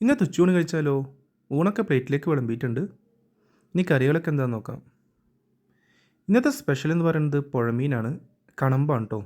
ഇന്നത്തെ ഉച്ചയൂണ് കഴിച്ചാലോ? ഊണൊക്കെ പ്ലേറ്റിലേക്ക് വിളമ്പിയിട്ടുണ്ട്. ഇനി കറികളൊക്കെ എന്താന്ന് നോക്കാം. ഇന്നത്തെ സ്പെഷ്യൽ എന്ന് പറയുന്നത് പുഴമീനാണ്. കണമ്പാണ് കേട്ടോ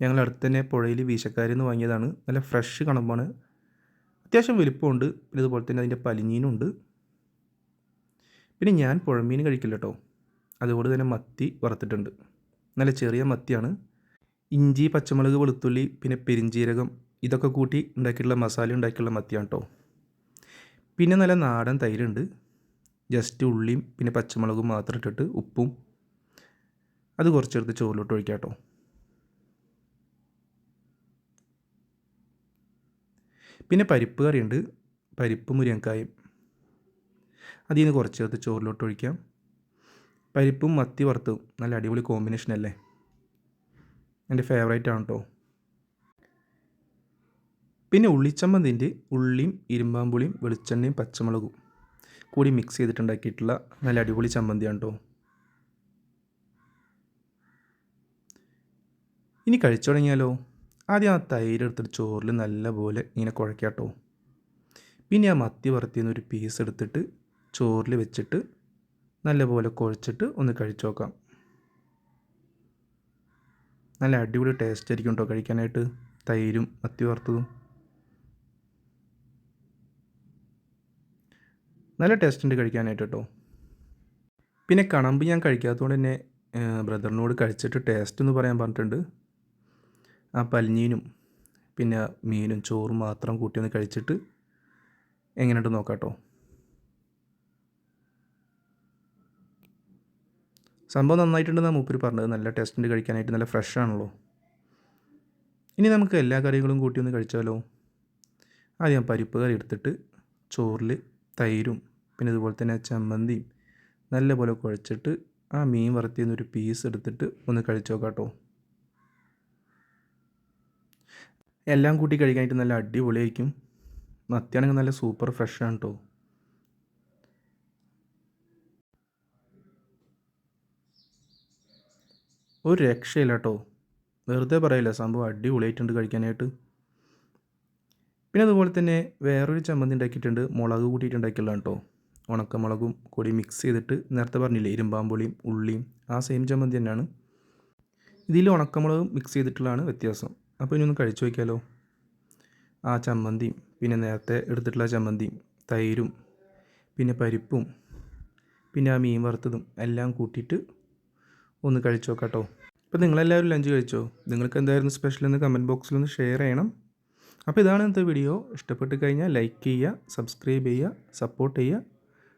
ഞങ്ങൾ അടുത്ത് തന്നെ പുഴയിൽ വീശക്കാരിൽ നിന്ന് വാങ്ങിയതാണ്. നല്ല ഫ്രഷ് കണമ്പാണ്. അത്യാവശ്യം വലിപ്പമുണ്ട്. പിന്നെ അതുപോലെ തന്നെ അതിന്റെ പലിഞ്ഞീനുണ്ട്. പിന്നെ ഞാൻ പുഴമീൻ കഴിക്കില്ല കേട്ടോ അതുകൊണ്ട് തന്നെ മത്തി വറുത്തിട്ടുണ്ട്. നല്ല ചെറിയ മത്തിയാണ്. ഇഞ്ചി പച്ചമുളക് വെളുത്തുള്ളി പിന്നെ പെരിഞ്ജീരകം ഇതൊക്കെ കൂട്ടി ഉണ്ടാക്കിയിട്ടുള്ള മസാല ഉണ്ടാക്കിയിട്ടുള്ള മത്തിയാണ് കേട്ടോ പിന്നെ നല്ല നാടൻ തൈരുണ്ട്. ജസ്റ്റ് ഉള്ളിയും പിന്നെ പച്ചമുളകും മാത്രം ഇട്ടിട്ട് ഉപ്പും അത് കുറച്ചെടുത്ത് ചോറിലോട്ട് ഒഴിക്കാം കേട്ടോ. പിന്നെ പരിപ്പ് കറിയുണ്ട്. പരിപ്പ് മുരിങ്ങക്കായും. അതിൽ നിന്ന് കുറച്ചെടുത്ത് ചോറിലോട്ട് ഒഴിക്കാം. പരിപ്പും മത്തി വറുത്തും നല്ല അടിപൊളി കോമ്പിനേഷൻ അല്ലേ എന്റെ ഫേവറേറ്റ് ആണ് കേട്ടോ. പിന്നെ ഉള്ളിച്ചമ്മന്തിന്റെ ഉള്ളിയും ഇരുമ്പാമ്പുളിയും വെളിച്ചെണ്ണയും പച്ചമുളകും കൂടി മിക്സ് ചെയ്തിട്ടുണ്ടാക്കിയിട്ടുള്ള നല്ല അടിപൊളി ചമ്മന്തിയാണ് കേട്ടോ ഇനി കഴിച്ചു തുടങ്ങിയാലോ? ആദ്യം ആ തൈര് എടുത്തിട്ട് ചോറിൽ നല്ലപോലെ ഇങ്ങനെ കുഴക്കാട്ടോ പിന്നെ ആ മത്തി വറുത്തിന്ന് ഒരു പീസ് എടുത്തിട്ട് ചോറിൽ വെച്ചിട്ട് നല്ലപോലെ കുഴച്ചിട്ട് ഒന്ന് കഴിച്ചു നോക്കാം. നല്ല അടിപൊളി ടേസ്റ്റ് ആയിരിക്കും കേട്ടോ കഴിക്കാനായിട്ട് തൈരും മത്തി വറുത്തതും. നല്ല ടേസ്റ്റ് ഉണ്ട് കഴിക്കാനായിട്ട് കേട്ടോ പിന്നെ കണമ്പ് ഞാൻ കഴിക്കാത്തതുകൊണ്ട് തന്നെ ബ്രദറിനോട് കഴിച്ചിട്ട് ടേസ്റ്റ് എന്ന് പറയാൻ പറഞ്ഞിട്ടുണ്ട്. ആ പലിഞ്ഞീനും പിന്നെ മീനും ചോറും മാത്രം കൂട്ടി ഒന്ന് കഴിച്ചിട്ട് എങ്ങനെയുണ്ട് നോക്കാട്ടോ കേട്ടോ സംഭവം നന്നായിട്ടുണ്ടെന്നാണ് മൂപ്പര് പറഞ്ഞത്. നല്ല ടേസ്റ്റ് ഉണ്ട് കഴിക്കാനായിട്ട് നല്ല ഫ്രഷ് ആണല്ലോ. ഇനി നമുക്ക് എല്ലാ കറികളും കൂട്ടി ഒന്ന് കഴിച്ചാലോ? ആദ്യം പരിപ്പ് കറി എടുത്തിട്ട് ചോറിൽ തൈരും പിന്നെ അതുപോലെ തന്നെ ചമ്മന്തിയും നല്ലപോലെ കുഴച്ചിട്ട് ആ മീൻ വറുത്തിന്ന് ഒരു പീസ് എടുത്തിട്ട് ഒന്ന് കഴിച്ചു നോക്കാം കേട്ടോ എല്ലാം കൂട്ടി കഴിക്കാനായിട്ട് നല്ല അടിപൊളിയായിരിക്കും. മത്തിയാണെങ്കിൽ നല്ല സൂപ്പർ ഫ്രഷ് ആണ് കേട്ടോ ഒരു രക്ഷയില്ല കേട്ടോ വെറുതെ പറയില്ല സംഭവം അടിപൊളിയായിട്ടുണ്ട് കഴിക്കാനായിട്ട്. പിന്നെ അതുപോലെ തന്നെ വേറൊരു ചമ്മന്തി ഉണ്ടാക്കിയിട്ടുണ്ട് മുളക് കൂട്ടിയിട്ട് ഉണ്ടാക്കിയുള്ളതാണ് കേട്ടോ ഉണക്കമുളകും കൂടി മിക്സ് ചെയ്തിട്ട് നേരത്തെ പറഞ്ഞില്ലേ ഇരുമ്പാമ്പുളിയും ഉള്ളിയും ആ സെയിം ചമ്മന്തി തന്നെയാണ്. ഇതിൽ ഉണക്കമുളകും മിക്സ് ചെയ്തിട്ടുള്ളതാണ് വ്യത്യാസം. അപ്പോൾ ഇനി ഒന്ന് കഴിച്ചു നോക്കിയാലോ? ആ ചമ്മന്തിയും പിന്നെ നേരത്തെ എടുത്തിട്ടുള്ള ചമ്മന്തിയും തൈരും പിന്നെ പരിപ്പും പിന്നെ ആ മീൻ വറുത്തതും എല്ലാം കൂട്ടിയിട്ട് ഒന്ന് കഴിച്ചു കേട്ടോ അപ്പോൾ നിങ്ങളെല്ലാവരും ലഞ്ച് കഴിച്ചോ? നിങ്ങൾക്ക് എന്തായിരുന്നു സ്പെഷ്യൽ എന്ന് കമന്റ് ബോക്സിൽ ഒന്ന് ഷെയർ ചെയ്യണം. അപ്പോൾ ഇതാണ് ഇന്നത്തെ വീഡിയോ ഇഷ്ടപ്പെട്ട് കഴിഞ്ഞാൽ ലൈക്ക് ചെയ്യുക സബ്സ്ക്രൈബ് ചെയ്യുക സപ്പോർട്ട് ചെയ്യുക.